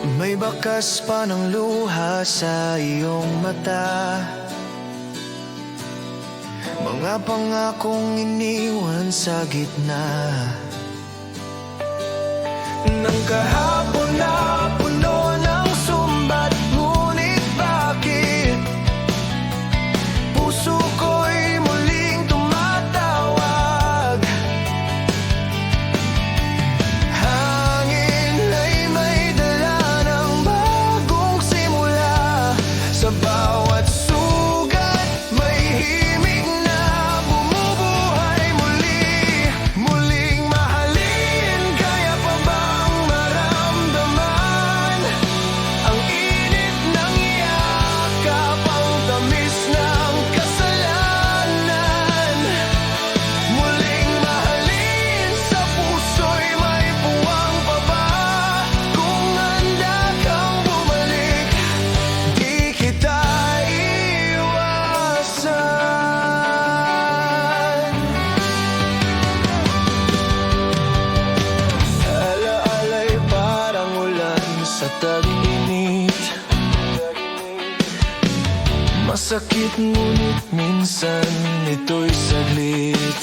May bakas pa ng luha sa iyong mata. Mga pangakong iniwan sa gitna. Nang kahapon sa tag-init. Masakit ngunit minsan ito'y saglit.